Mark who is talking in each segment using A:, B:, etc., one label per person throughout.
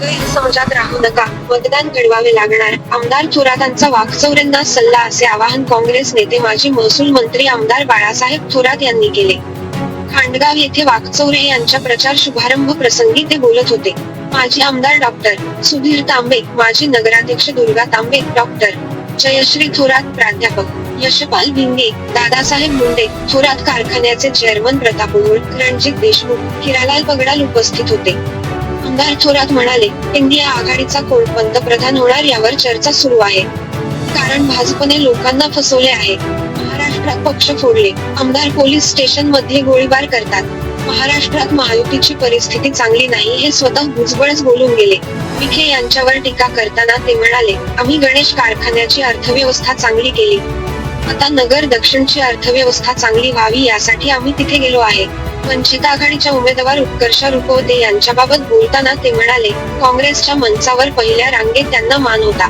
A: गैरसमजात राहू नका. मतदान घडवावे लागणार. आमदार थोरातांचा वाकचौऱ्यांना सल्ला असे आवाहन काँग्रेस नेते माजी महसूल मंत्री आमदार बाळासाहेब थोरात यांनी केले. खांडगाव येथे वाकचौरे यांच्या प्रचार शुभारंभ प्रसंगी ते बोलत होते. माजी आमदार डॉक्टर सुधीर तांबे माजी नगराध्यक्ष दुर्गा तांबे डॉक्टर जयश्री थोरात प्राध्यापक यशपाल भिंगे दादासाहेब मुंडे थोरात कारखान्याचे चेअरमन प्रताप रणजित देशमुख हिरालाल पगडाल उपस्थित होते. आमदार थोरात म्हणाले इंडिया आघाडीचा कोण पंतप्रधान होणार यावर चर्चा सुरू आहे. कारण भाजपने लोकांना फसवले आहे. महाराष्ट्रात पक्ष फोडले. आमदार पोलीस स्टेशनमध्ये गोळीबार करतात. महाराष्ट्रात महायुतीची परिस्थिती चांगली नाही हे स्वतः भुजबळच बोलून गेले. विखे यांच्यावर टीका करताना ते म्हणाले आम्ही गणेश कारखान्याची अर्थव्यवस्था चांगली केली. आता नगर दक्षिणची अर्थव्यवस्था चांगली व्हावी यासाठी आम्ही तिथे गेलो आहे. वंचित आघाडीच्या उमेदवार उत्कर्ष रुपवते यांच्याबाबत बोलताना ते म्हणाले काँग्रेसच्या मंचावर पहिल्या रांगेत त्यांना मान होता.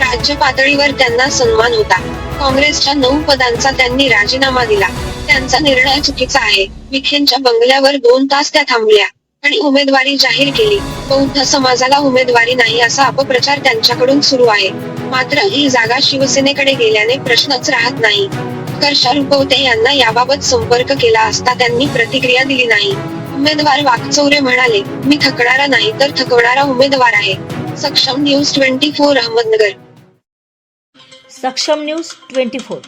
A: राज्य पातळीवर त्यांना सन्मान होता. काँग्रेसच्या नऊ पदांचा त्यांनी राजीनामा दिला. त्यांचा निर्णय चुकीचा आहे. विखेंच्या बंगल्यावर दोन तास त्या थांबल्या. आणि उमेदवारी जाहीर केली. बौद्ध समाजाला उमेदवारी नाही असा अपप्रचार त्यांच्याकडून सुरू आहे. मात्र ही जागा शिवसेनेकडे गेल्याने प्रश्नच राहत नाही. उत्कर्षा रुपवते यांना याबाबत संपर्क केला असता त्यांनी प्रतिक्रिया दिली नाही. उमेदवार वाकचौरे म्हणाले मी थकणारा नाही तर थकवणारा उमेदवार आहे. सक्षम न्यूज ट्वेंटी फोर अहमदनगर.
B: सक्षम न्यूज ट्वेंटी फोर.